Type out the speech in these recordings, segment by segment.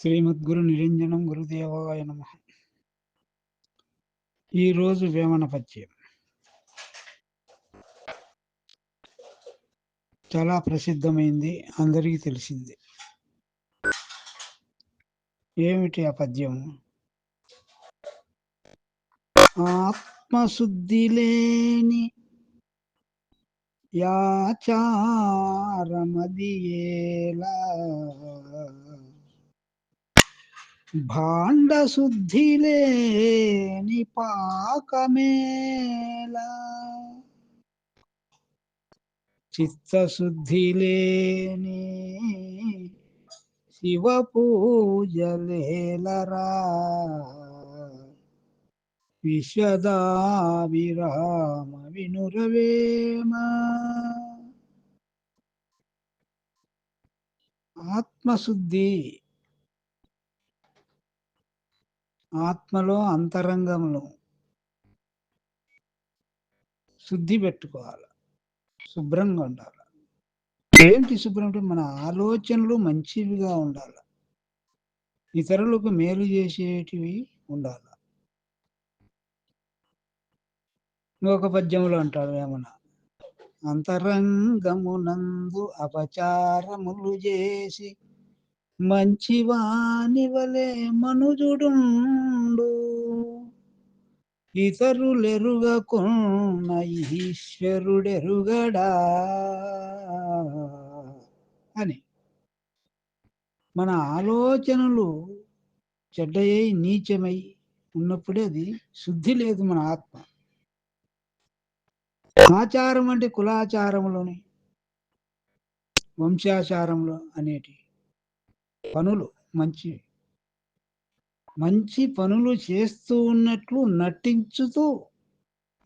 శ్రీమద్గురు నిరంజనం గురుదేవాయ నమ. ఈరోజు వేమన పద్యం. చాలా ప్రసిద్ధమైంది అందరికీ తెలిసింది. ఏమిటి ఆ పద్యం? ఆత్మశుద్ధి లేని యాచారమదియేలా ఏలా? శుద్ధి లేని పాకమేలా చిత్తశుద్ధి లేని శివ పూజలేలరా విశ్వదా విరామ వినురవేమ ఆత్మశుద్ధి ఆత్మలో అంతరంగంలో శుద్ధి పెట్టుకోవాలి. శుభ్రంగా ఉండాలి. ఏంటి శుభ్రం అంటే మన ఆలోచనలు మంచివిగా ఉండాలి. ఇతరులకు మేలు చేసేటివి ఉండాలి. ఇంకొక పద్యంలో అంటాడు ఏమన్నా అంతరంగమునందు అపచారములు చేసి మంచివాని వలె మనుజుడుండు. ఇతరులెరుగకున్న ఈశ్వరుడెరుగడా అని. మన ఆలోచనలు చెడ్డయై నీచమై ఉన్నప్పుడే అది శుద్ధి లేదు మన ఆత్మ. ఆచారం అంటే కులాచారంలోని వంశాచారంలో అనేటివి పనులు మంచి మంచి పనులు చేస్తూ ఉన్నట్లు నటించుతూ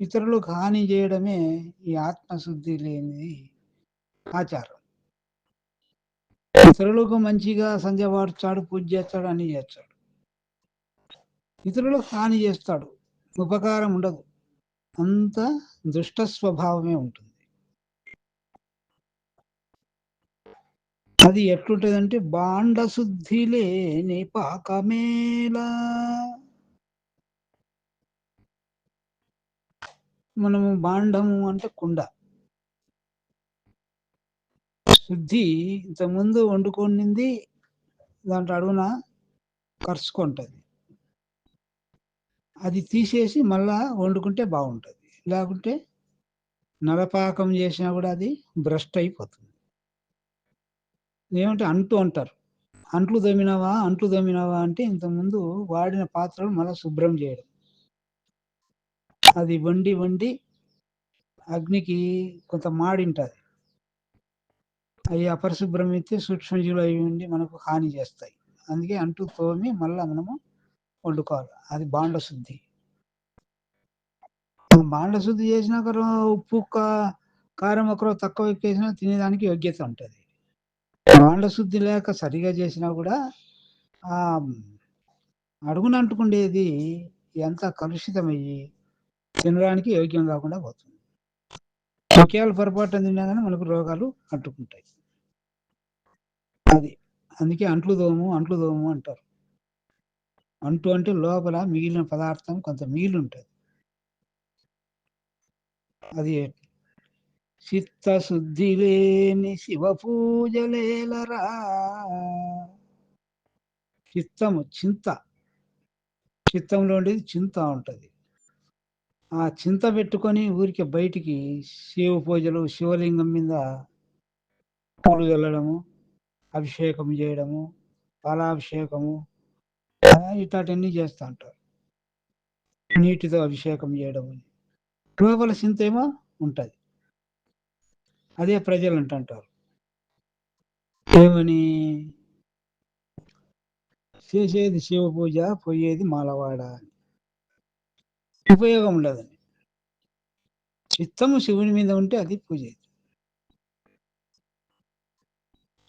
ఇతరులకు హాని చేయడమే ఈ ఆత్మశుద్ధి లేనిది ఆచారం. ఇతరులకు మంచిగా సంధ్య వాడుతాడు పూజ చేస్తాడు అని చేస్తాడు. ఇతరులకు హాని చేస్తాడు ఉపకారం ఉండదు. అంత దుష్ట స్వభావమే ఉంటుంది. అది ఎట్లుంటదంటే బాండ శుద్ధి లేని పాకమేలా మనము బాండము అంటే కుండ. శుద్ధి ఇంతకుముందు వండుకొనింది దాంట్లో అడుగున కరుచుకుంటుంది. అది తీసేసి మళ్ళా వండుకుంటే బాగుంటుంది. లేకుంటే నలపాకం చేసినా కూడా అది భ్రష్ట్ అయిపోతుంది. ఏమంటే అంటు అంటారు అంట్లు దమ్మినావా అంట్లు దమ్మినావా అంటే ఇంతకుముందు వాడిన పాత్రలు మళ్ళీ శుభ్రం చేయడం. అది వండి వండి అగ్నికి కొంత మాడింటుంది అవి అపరిశుభ్రం అయితే సూక్ష్మజీవులు అవి ఉండి మనకు హాని చేస్తాయి. అందుకే అంటు తోమి మళ్ళీ మనము వండుకోవాలి. అది బాండ శుద్ధి. బాండ శుద్ధి చేసినాక ఉప్పు కారం ఒకరో తక్కువ వేసినా తినేదానికి యోగ్యత ఉంటుంది. బాండ శుద్ధి లేక సరిగా చేసినా కూడా ఆ అడుగునంటుకుండేది ఎంత కలుషితమయ్యి తినడానికి యోగ్యం కాకుండా పోతుంది. ముఖ్యాలు పొరపాటు తిన్నా కానీ మనకు రోగాలు అంటుకుంటాయి. అది అందుకే అంట్లు దోము అంట్లు దోము అంటారు. అంటు అంటే లోపల మిగిలిన పదార్థం కొంత మిగిలి ఉంటుంది అది చిత్తశుద్ధి లేని శివ పూజలేలరా చిత్తము చింత. చిత్తంలో ఉండేది చింత ఉంటుంది. ఆ చింత పెట్టుకొని ఊరికి బయటికి శివ పూజలు శివలింగం మీద పూలు వెళ్ళడము అభిషేకం చేయడము పాలాభిషేకము ఇట్లాంటివన్నీ చేస్తూ ఉంటారు. నీటితో అభిషేకం చేయడము. లోపల చింత ఏమో ఉంటుంది. అదే ప్రజలు అంటుంటారు ఏమని? చేసేది శివ పూజ పోయేది మాలవాడ అని. ఉపయోగం ఉండదని చిత్తము శివుని మీద ఉంటే అది పూజ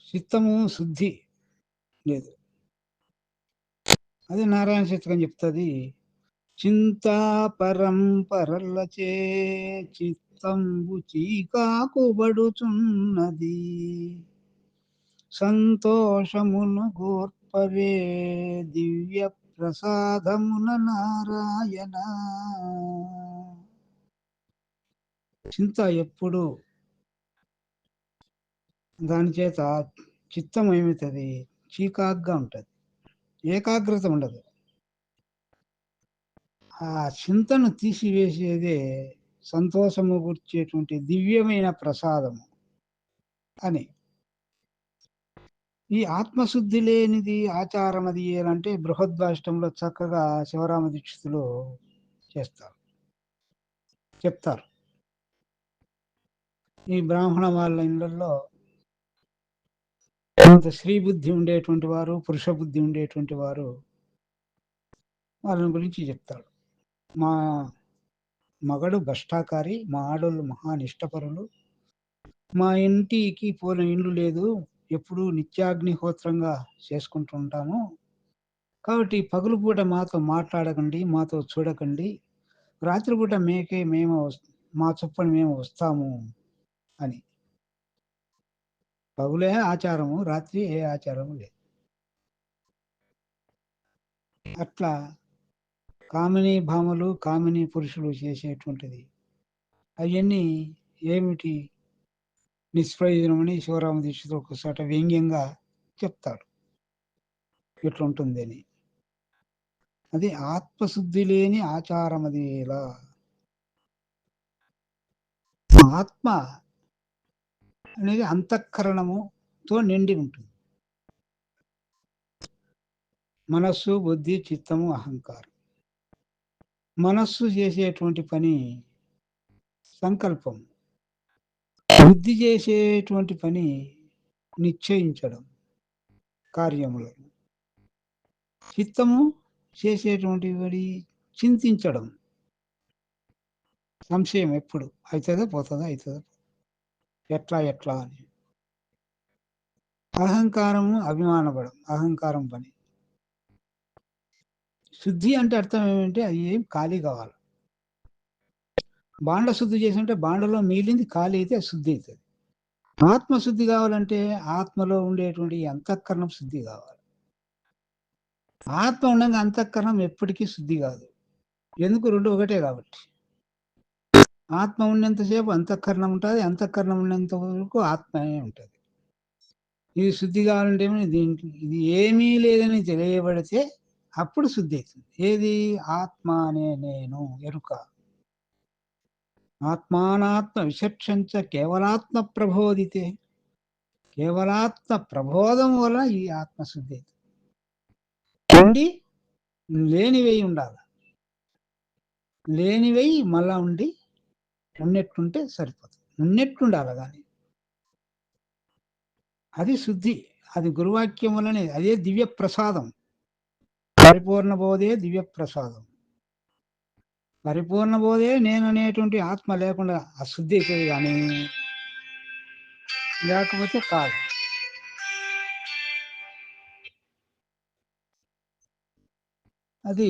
చిత్తము శుద్ధి లేదు. అదే నారాయణ చిత్తకం చెప్తుంది చింతా పరంపరలచే చిత్తంబు చీకాకుబడుచున్నది సంతోషమును గోర్పవే దివ్య ప్రసాదమున నారాయణ. చింత ఎప్పుడు దాని చేత చిత్తం ఏమవుతుంది చీకాగ్గా ఉంటుంది. ఏకాగ్రత ఉండదు. ఆ చింతను తీసివేసేదే సంతోషము గుర్చేటువంటి దివ్యమైన ప్రసాదము అని. ఈ ఆత్మశుద్ధి లేనిది ఆచారం అది అంటే బృహద్వాష్టంలో చక్కగా శివరామ దీక్షితులు చేస్తారు. చెప్తారు. ఈ బ్రాహ్మణ వాళ్ళ ఇళ్ళల్లో కొంత స్త్రీ బుద్ధి ఉండేటువంటి వారు పురుష బుద్ధి ఉండేటువంటి వారు వాళ్ళని గురించి చెప్తాడు మా మగడు భ్రష్టాకారి మా ఆడోళ్ళు మహానిష్టపరులు మా ఇంటికి పోలిన ఇల్లు లేదు ఎప్పుడూ నిత్యాగ్నిహోత్రంగా చేసుకుంటూ ఉంటాము. కాబట్టి పగులుపూట మాతో మాట్లాడకండి మాతో చూడకండి. రాత్రిపూట మేకే మేము మా చొప్పున మేము వస్తాము అని. పగులే ఆచారము రాత్రి ఏ ఆచారము లేదు. అట్లా కామిని భామలు కామిని పురుషులు చేసేటువంటిది. అవన్నీ ఏమిటి? నిష్ప్రయోజనమని శివరామ దీక్షితులు ఒకసారి వ్యంగ్యంగా చెప్తాడు. ఇట్లుంటుందని అని అది ఆత్మశుద్ధి లేని ఆచారం అది ఇలా ఆత్మ అనేది అంతఃకరణముతో నిండి ఉంటుంది. మనస్సు బుద్ధి చిత్తము అహంకారం. మనస్సు చేసేటువంటి పని సంకల్పం. బుద్ధి చేసేటువంటి పని నిశ్చయించడం కార్యములను చిత్తము చేసేటువంటి వాడి చింతించడం. సంశయం ఎప్పుడు? అవుతుందో పోతుందో అవుతుందో ఎట్లా ఎట్లా అని. అహంకారము అభిమానపడం అహంకారం పని. శుద్ధి అంటే అర్థం ఏమంటే అవి ఏం ఖాళీ కావాలి. బాండ శుద్ధి చేసినట్టే బాండలో మిగిలింది ఖాళీ అయితే శుద్ధి అవుతుంది. ఆత్మశుద్ధి కావాలంటే ఆత్మలో ఉండేటువంటి అంతఃకరణం శుద్ధి కావాలి. ఆత్మ ఉండగా అంతఃకరణం ఎప్పటికీ శుద్ధి కాదు. ఎందుకు? రెండు ఒకటే కాబట్టి. ఆత్మ ఉన్నంతసేపు అంతఃకరణం ఉంటుంది. అంతఃకరణం ఉన్నంత వరకు ఆత్మనే ఉంటుంది. ఇది శుద్ధి కావాలంటే దీంట్లో ఇది ఏమీ లేదని తెలియబడితే అప్పుడు శుద్ధి అవుతుంది ఏది? ఆత్మ అనే నేను ఎరుక. ఆత్మానాత్మ విచక్షంచ కేవలాత్మ ప్రబోధితే కేవలాత్మ ప్రబోధం వల్ల ఈ ఆత్మశుద్ధి అవుతుంది ఉండి లేనివై ఉండాలి. లేనివై మళ్ళా ఉండి ఉన్నట్టుంటే సరిపోతుంది. ఉన్నట్టుండాలి కానీ అది శుద్ధి. అది గురువాక్యం వల్లనే అదే దివ్య ప్రసాదం పరిపూర్ణ బోధే దివ్య ప్రసాదం పరిపూర్ణ బోధే నేను అనేటువంటి ఆత్మ లేకుండా అశుద్ధి అవుతుంది కానీ లేకపోతే కాదు. అది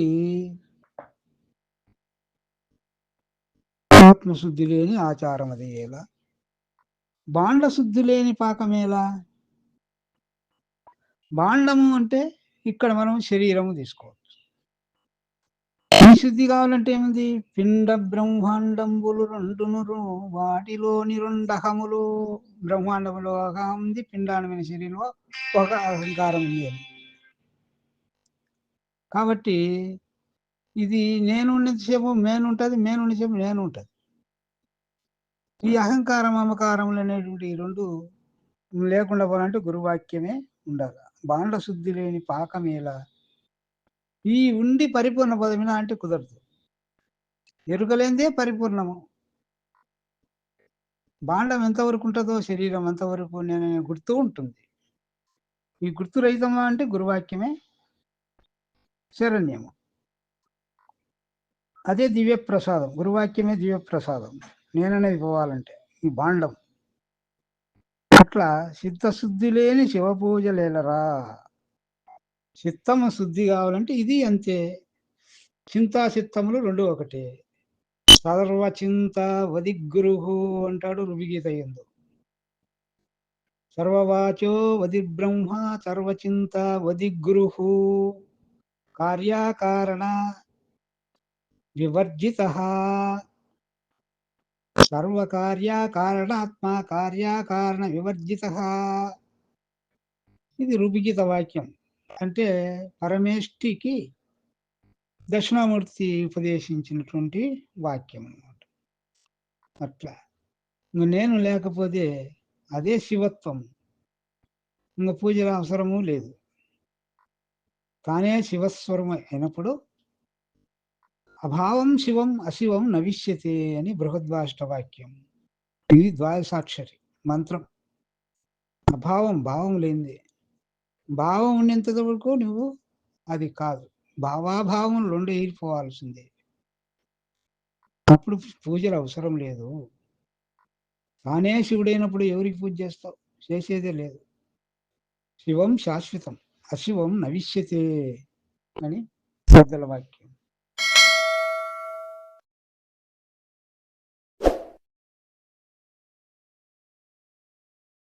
ఆత్మశుద్ధి లేని ఆచారం అది ఎలా? బాండ శుద్ధి లేని పాకమేలా బాండము అంటే ఇక్కడ మనం శరీరము తీసుకోవచ్చు. శుద్ధి కావాలంటే ఏముంది? పిండ బ్రహ్మాండంబులు రెండును వాటిలోని రెండు అహములు బ్రహ్మాండములో అహం ఉంది పిండాండమైన శరీరంలో ఒక అహంకారం ఉంది కాబట్టి ఇది నేను ఉన్నంతసేపు మేను ఉంటుంది మేను ఉన్నసేపు నేను ఉంటుంది. ఈ అహంకారం అమకారములు అనేటువంటి రెండు లేకుండా పోవాలంటే గురువాక్యమే ఉండాలి. బాండ శుద్ధి లేని పాకమేలా ఈ ఉండి పరిపూర్ణ పదమిన అంటే కుదరదు. ఎరుకలేందే పరిపూర్ణము. బాండం ఎంతవరకు ఉంటుందో శరీరం ఎంతవరకు నేను గుర్తు ఉంటుంది. ఈ గుర్తు రహితమా అంటే గురువాక్యమే శరణ్యము. అదే దివ్య ప్రసాదం గురువాక్యమే దివ్య ప్రసాదం నేననేది పోవాలంటే ఈ బాండం. అట్లా చిత్తశుద్ధి లేని శివ పూజలేలరా చిత్తము శుద్ధి కావాలంటే ఇది అంతే. చింతా చిత్తములు రెండు ఒకటే. సర్వ చింత వదిగురు అంటాడు రువిగీత ఎందు. సర్వవాచో వది బ్రహ్మ సర్వచింత వది గురు కార్యాకారణ వివర్జిత. సర్వకార్యకారణాత్మ కార్యకారణ వివర్జిత ఇది రూపికిత వాక్యం. అంటే పరమేష్టికి దక్షిణామూర్తి ఉపదేశించినటువంటి వాక్యం అనమాట అట్లా. ఇంక నేను లేకపోతే అదే శివత్వం. ఇంక పూజల అవసరము లేదు. తానే శివస్వరం అయినప్పుడు అభావం శివం అశివం నవిష్యతే అని బృహద్వాష్ట వాక్యం ఇది ద్వాదశాక్షరి మంత్రం. అభావం భావం లేనిది. భావం ఉన్నంత వరకు నువ్వు అది కాదు. భావాభావం రెండు ఎగిరిపోవాల్సిందే అప్పుడు పూజలు అవసరం లేదు. తానే శివుడైనప్పుడు ఎవరికి పూజ చేస్తావు? చేసేదే లేదు. శివం శాశ్వతం. అశివం నవిష్యతే అని పెద్దల వాక్యం.